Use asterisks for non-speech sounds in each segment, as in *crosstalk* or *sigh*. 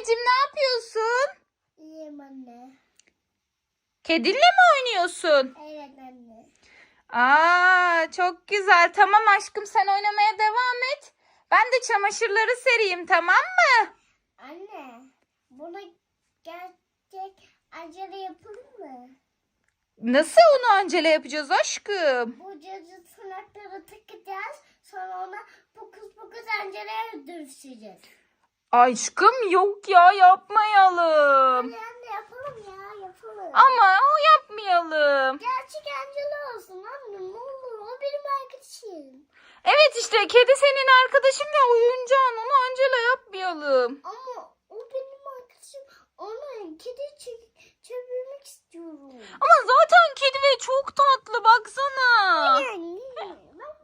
Anneciğim ne yapıyorsun? İyiyim anne. Kedinle mi oynuyorsun? Evet anne. Aa çok güzel. Tamam aşkım sen oynamaya devam et. Ben de çamaşırları sereyim tamam mı? Anne, buna gerçek acele yapılır mı? Nasıl onu Angela yapacağız aşkım? Bu cadı tırnakları takacağız. Sonra ona pokus pokus Angela'ya dönüşeceğiz. Aşkım yok ya yapmayalım. Hadi anne yapalım ya yapalım. Ama o yapmayalım. Gerçek Angela olsun anne ne olur o benim arkadaşım. Evet işte kedi senin arkadaşın ve oyuncağın onu Angela yapmayalım. Ama o benim arkadaşım. Ona kedi çevirmek istiyorum. Ama zaten kedi ve çok tatlı baksana. Yani ben bundan,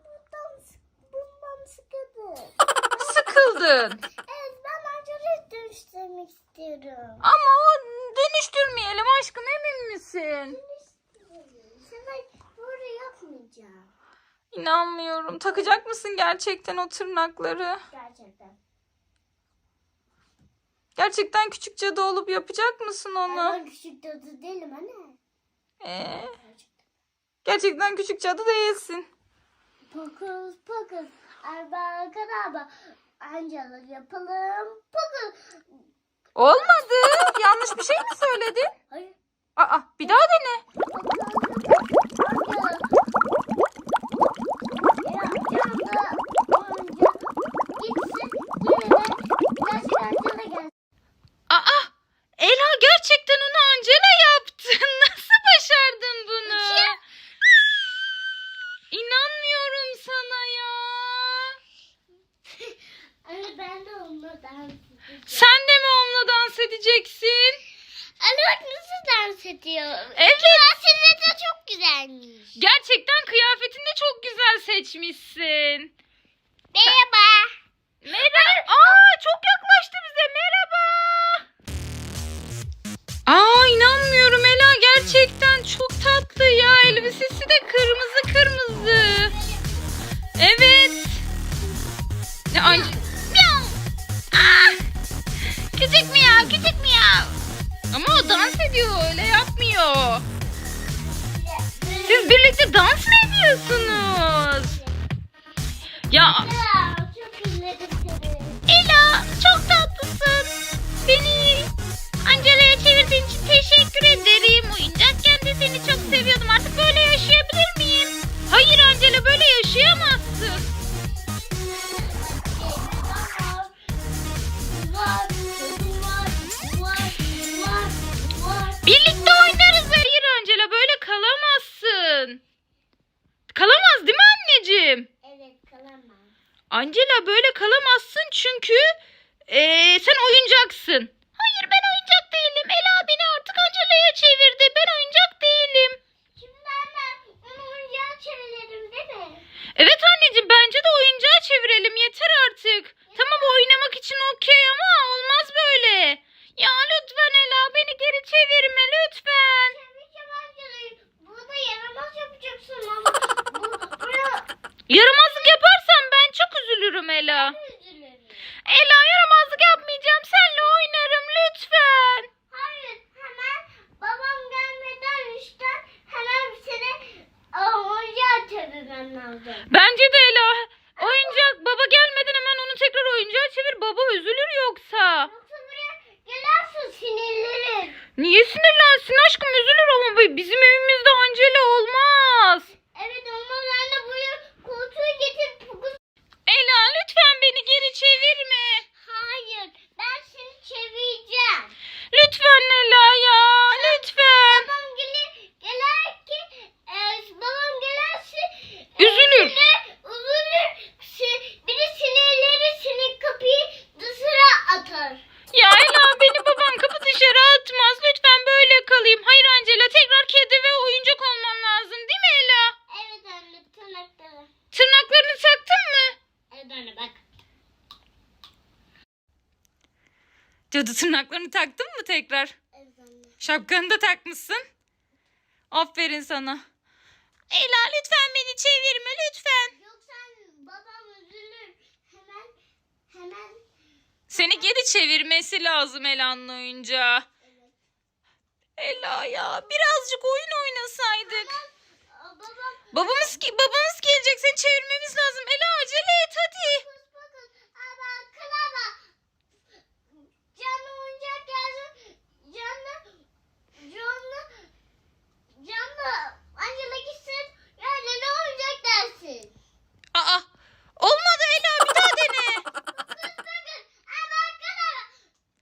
bundan sıkıldım. *laughs* Sıkıldın. Evet dönüştürmek istiyorum. Ama o dönüştürmeyelim aşkım emin misin? Sana böyle yapmayacağım. İnanmıyorum. Takacak mısın gerçekten o tırnakları? Gerçekten. Gerçekten küçük cadı olup yapacak mısın onu? Ama küçük dadı değilim anne. Ee, Gerçekten. gerçekten küçük cadı değilsin. Pokus pokus. Arba kadaba. Angela yapalım. Pokus. Olmadı. Yanlış bir şey mi söyledin? Hayır. Aa, bir daha dene. Aa, Ela gerçekten onu Angela yaptın. Nasıl başardın bunu? İnanmıyorum sana ya. ben de onunla dans edeceğim. Sen de mi onunla dans edeceksin? Anne bak nasıl dans ediyor. Evet. Kıyafeti de çok güzelmiş. Gerçekten kıyafetini de çok güzel seçmişsin. Merhaba. Merhaba. Aa çok yaklaştı bize. Merhaba. Aa inanmıyorum Ela gerçekten çok tatlı ya. Elbisesi de kırmızı kırmızı. Evet. Ne an- Ah! Küçük mi ya? Küçük mi ya? Ama o dans ediyor öyle yapmıyor. Kalamazsın. Kalamaz değil mi anneciğim? Evet kalamam. Angela böyle kalamazsın çünkü eee, sen oyuncaksın. Hayır ben oyuncak değilim. Ela beni artık Angela'ya çevirdi. Ben oyuncak değilim. Şimdi anne oyuncağa çevirelim değil mi? Evet anneciğim bence de oyuncağa çevirelim. Yeter artık. Tamam oynamak için okey ama olmaz böyle. Ya lütfen Ela beni geri çevirme lütfen. Çevireceğim Angela'yı. Burada yaramaz yapacaksın ama bu, buraya Yaramazlık yaparsan ben çok üzülürüm Ela. üzülürüm. Ela yaramazlık yapmayacağım. Seninle oynarım lütfen. Hayır hemen babam gelmeden işten hemen seni aa, oyuncağa çevirmem lazım. Bence de Ela. Oyuncak baba gelmeden hemen onu tekrar oyuncağa çevir. Baba üzülür yoksa. Yoksa buraya gelersin sinirlerim. Niye sinirlensin aşkım üzülür ama bu- bizim evimizde Angela olmaz. Evet olmaz anne buraya koltuğu getir. Pokus- Ela lütfen beni geri çevirme. Hayır ben seni çevireceğim. Lütfen Ela ya lütfen. Babam gelir, gelir ki e, babam gelerse e, Üzülür. sinir- üzülür. Si- Bir de sinirleri seni kapıyı dışarı atar. Ya Ela beni babam kapı dışarı atmaz. Lütfen böyle kalayım. Hayır Angela tekrar kedi ve oyuncak olman lazım değil mi Ela? Evet anne tırnakları. Tırnaklarını taktın mı? Evet anne bak. Cadı tırnaklarını taktın mı tekrar? Evet anne. Şapkanı da takmışsın. Aferin sana. Ela lütfen beni çevirme lütfen. Yoksa babam üzülür. Hemen hemen Seni geri çevirmesi lazım Ela'nın oyuncağı. Ela ya birazcık oyun oynasaydık. Aa, babam Babamız ki babamız gelecek seni çevirmemiz lazım. Ela acele et hadi. bakın bakın. Ama klaba. Canlı oyuncak gelsin. Canlı. Canlı. Canlı. Angela gitsin. Yani ne oyuncak dersin? Aa olmadı Ela bir daha dene. Kız bakın. Ama klaba.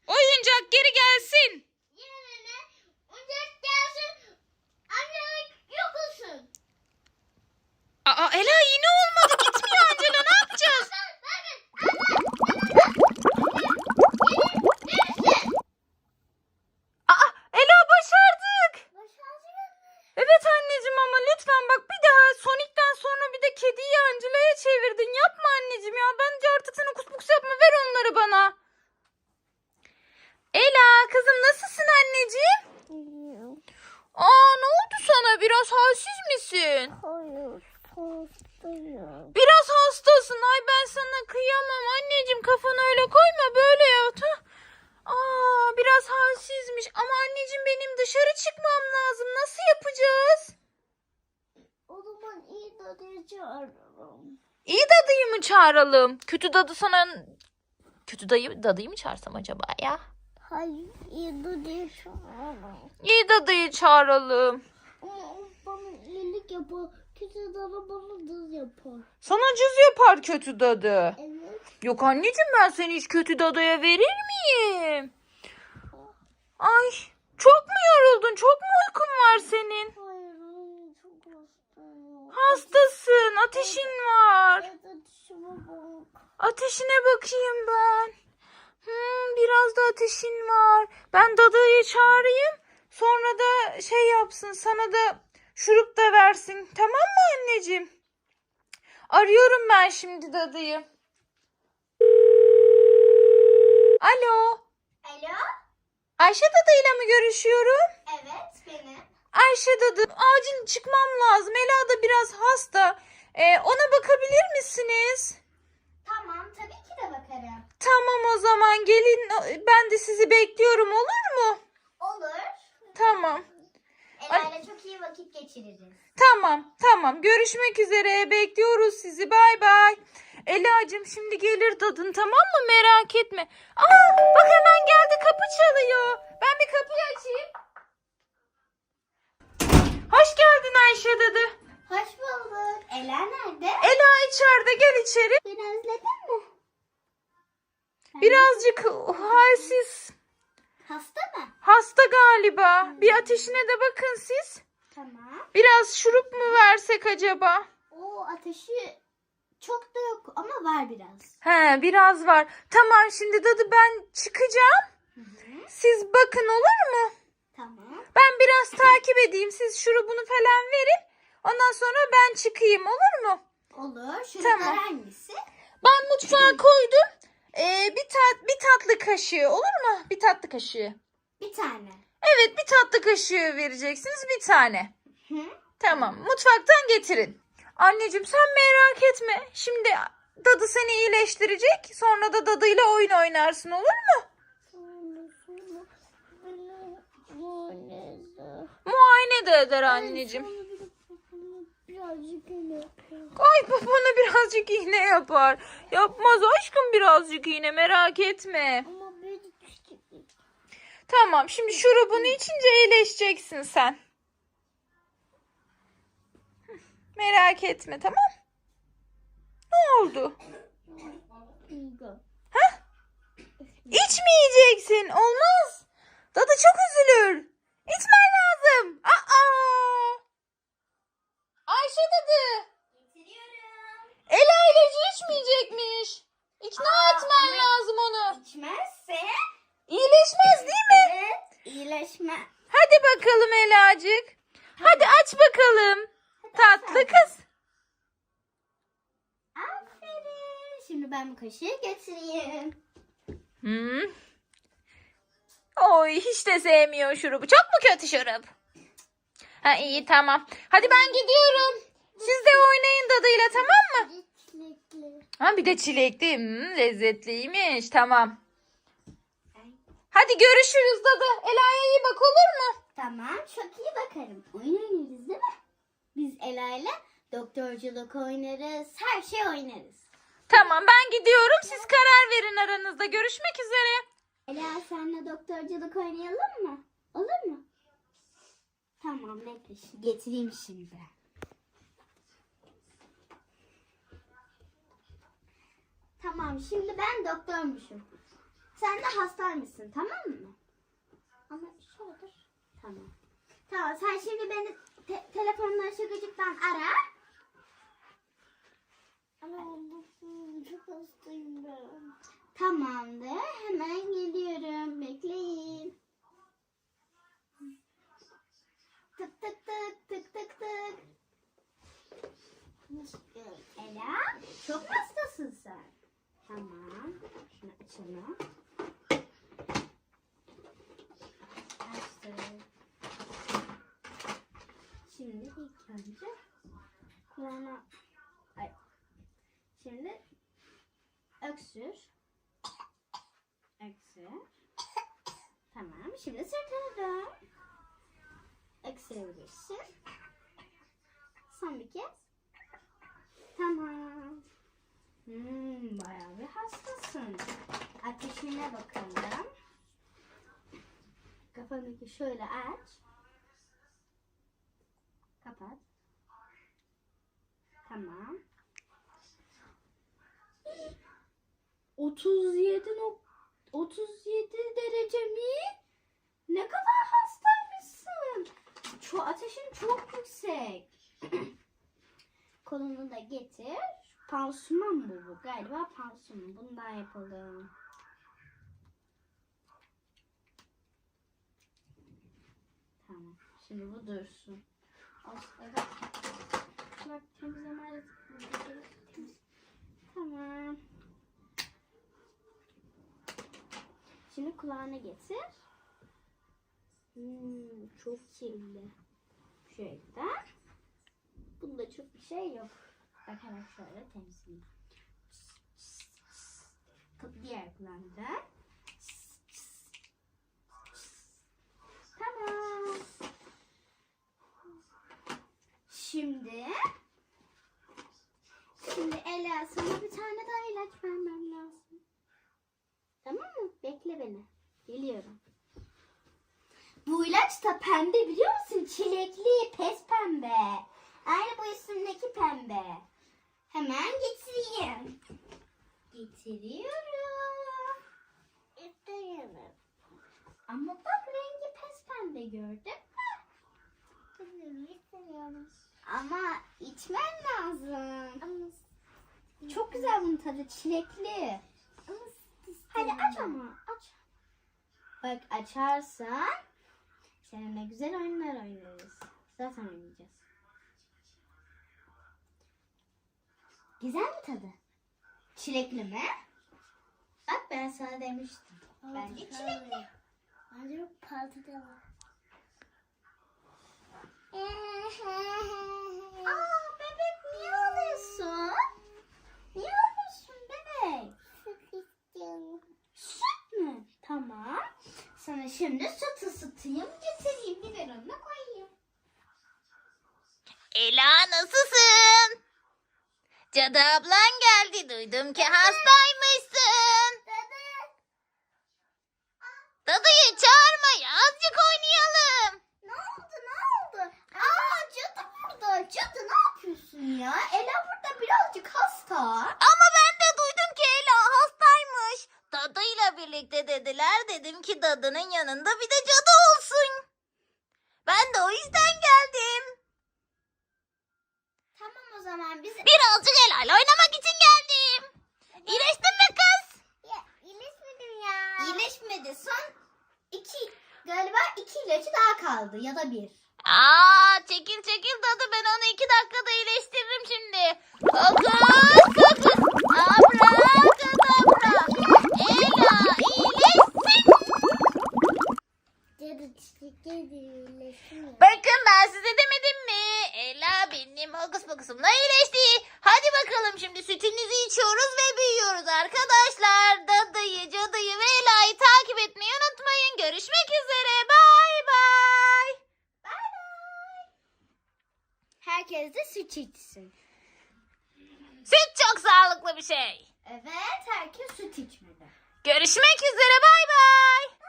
Oyuncak geri gelsin. Yerine oyuncak gelsin. Angela yok olsun. Aa Ela yine olmadı gitmiyor Angela ne yapacağız? Bakın. Aa Ela başardık. Başaracağız. Evet anneciğim ama lütfen bak bir daha Sonic'ten sonra bir de kediyi Angela'ya çevirdin. Yapma anneciğim ya. Bence artık sen okus pokus yapma. Ver onları bana. Ela kızım nasılsın anneciğim? Aa ne oldu sana? Biraz halsiz misin? Hayır. Hastayım. Biraz hastasın. Ay ben sana kıyamam. Anneciğim kafanı öyle koyma. Böyle yat. ha. Aa biraz halsizmiş. Ama anneciğim benim dışarı çıkmam lazım. Nasıl yapacağız? O zaman iyi dadı çağırırım. İyi dadıyı mı çağıralım? Kötü dadı sana... Kötü dayı, dadıyı mı çağırsam acaba ya? Hayır iyi dadı çağırırım. İyi dadıyı çağıralım. Ama bana iyilik yapar. Kötü dadı bana dız yapar. Sana cız yapar kötü dadı. Evet. Yok anneciğim ben seni hiç kötü dadıya verir miyim? Ay çok mu yoruldun? Çok mu uykun var senin? Hayır anne çok hastayım. Hastasın. Ateşin var. Evet dişime bak. Ateşine bakayım ben. Hmm, biraz da ateşin var. Ben dadıyı çağırayım. Sonra da şey yapsın. Sana da şurup da versin. Tamam mı anneciğim? Arıyorum ben şimdi dadıyı. Alo. Alo? Ayşe dadıyla mı görüşüyorum? Evet benim. Ayşe dadı acil çıkmam lazım. Ela da biraz hasta. Ee, ona bakabilir misiniz? Tamam tabii ki de bakarım. Tamam o zaman gelin. Ben de sizi bekliyorum olur. Tamam. Ela'yla çok iyi vakit geçiririz. Tamam. Tamam. Görüşmek üzere. Bekliyoruz sizi. Bay bay. Ela'cığım şimdi gelir dadın tamam mı? Merak etme. Aa bak hemen geldi kapı çalıyor. Ben bir kapıyı açayım. Hoş geldin Ayşe dadı. Hoş bulduk. Ela nerede? Ela içeride gel içeri. Beni özledin mi? Birazcık halsiz. Hasta mı? Hasta galiba. Bir ateşine de bakın siz. Tamam. Biraz şurup mu versek acaba? O ateşi çok da yok ama var biraz. He biraz var. Tamam şimdi dadı ben çıkacağım. Hı hı. Siz bakın olur mu? Tamam. Ben biraz takip edeyim. Siz şurubunu falan verin. Ondan sonra ben çıkayım olur mu? Olur. Şurada Tamam. hangisi? Ben mutfağa koydum. Ee, bir tat bir tatlı kaşığı olur mu? Bir tatlı kaşığı. Bir tane. Evet bir tatlı kaşığı vereceksiniz bir tane. Hı? Tamam mutfaktan getirin. Anneciğim sen merak etme. Şimdi dadı seni iyileştirecek. Sonra da dadıyla oyun oynarsın olur mu? Muayene de eder anneciğim. Ay babana birazcık iğne yapar. Yapmaz aşkım birazcık iğne merak etme. Ama. Tamam şimdi şurubunu içince iyileşeceksin sen. Merak etme tamam. Ne oldu? İçmeyeceksin. Olmaz. Dadı çok üzülür. İçmen lazım. Aa! Ayşe dadı. Ela ilacı içmeyecekmiş. İkna Aa, etmen lazım onu. İçmezse İyileşmez değil mi? evet iyileşme. Hadi bakalım Elacık. Hadi aç bakalım. Tatlı kız. Aferin. Şimdi ben bu kaşığı getireyim. Hmm. Oy hiç de sevmiyor şurubu. Çok mu kötü şurup? Ha iyi tamam. Hadi ben gidiyorum. Siz de oynayın dadıyla tamam mı? Çilekli. Ha bir de çilekli. Hmm, lezzetliymiş. Tamam. Hadi görüşürüz dadı. Ela'ya iyi bak olur mu? Tamam çok iyi bakarım. Oyun oynarız değil mi? Biz Ela ile doktorculuk oynarız. Her şey oynarız. Tamam ben gidiyorum. Siz karar verin aranızda. Görüşmek üzere. Ela senle doktorculuk oynayalım mı? Olur mu? Tamam bekle getireyim şimdi. Tamam şimdi ben doktormuşum. Sen de hastaymışsın tamam mı? Ama şöyle dur. Tamam. Tamam sen şimdi beni te- telefondan şakacıktan ara. Ama çok hastayım ben. Tamamdır. Hemen geliyorum. Bekleyin. Tık tık tık tık tık tık. Ela, çok hastasın sen. Tamam. Şunu açalım. Kulağına... Ay. Şimdi öksür. Öksür. Tamam. Şimdi sırtını dön. Öksürebilirsin. Son bir kez. Tamam. Hmm, bayağı bir hastasın. Ateşine bakalım. Kafanı şöyle aç. Tamam. 37 nok 37 derece mi? Ne kadar hastaymışsın. Şu ateşin çok yüksek. *clears throat* Kolunu da getir. Pansuman bu bu. Galiba pansuman. Bundan yapalım. Tamam. Şimdi bu dursun. As- Bak temizleme. Temiz. Tamam. Şimdi kulağına getir. Hmm, çok kirli. Şöyle. Bunda çok bir şey yok. Bakarak şöyle temizleyeyim. Diğer kulağında. Tamam. Şimdi Şimdi Ela sana bir tane daha ilaç vermem lazım. Tamam mı? Bekle beni. Geliyorum. Bu ilaç da pembe biliyor musun? Çilekli, pes pembe. Aynı bu üstündeki pembe. Hemen getireyim. Getiriyorum. Getiriyorum. Ama bak rengi pes pembe gördün mü? Getiriyorum. Ama içmen lazım. Çok güzel bunun tadı çilekli. Hadi aç ama aç. Bak açarsan seninle güzel oyunlar oynarız. Zaten oynayacağız. Güzel mi tadı? Çilekli mi? Bak ben sana demiştim. Bence çilekli. Bence patlıcanlı. Aa bebek niye ağlıyorsun? Niye ağlıyorsun bebek? Süt istiyorum. Süt mü? Tamam. Sana şimdi süt ısıtayım getireyim biberonuna koyayım. Ela nasılsın? Cadı ablan geldi. Duydum ki hastaymışsın. Dede Dadıyı çağırma ya. Azıcık oynayalım. ne oldu ne oldu? Aa cadı ne yapıyorsun ya? Ela burada birazcık hasta. Ama ben de duydum ki Ela hastaymış. Dadıyla birlikte dediler. Dedim ki dadının yanında bir de cadı olsun. Ben de o yüzden geldim. Tamam o zaman biz... Birazcık Ela'yla oynamak için geldim. İyileştin mi kız? Ya, iyileşmedim ya. İyileşmedi. Son iki, galiba iki ilacı daha kaldı ya da bir. Aa çekil çekil dadı ben onu iki dakikada iyileştiririm şimdi. Fokus fokus. Abrakadabra. Ela iyileşsin. Bakın ben size demedim mi? Ela benim hokus pokusumla iyileşti. Hadi bakalım şimdi sütünüzü içiyoruz ve büyüyoruz arkadaşlar. Dadıyı, cadıyı ve Ela'yı takip etmeyi unutmayın. Görüşmek üzere. Bay bay. Bay bay. Herkes de süt içsin. Süt çok sağlıklı bir şey. Evet herkes süt içmeli. Görüşmek üzere. Bay bay.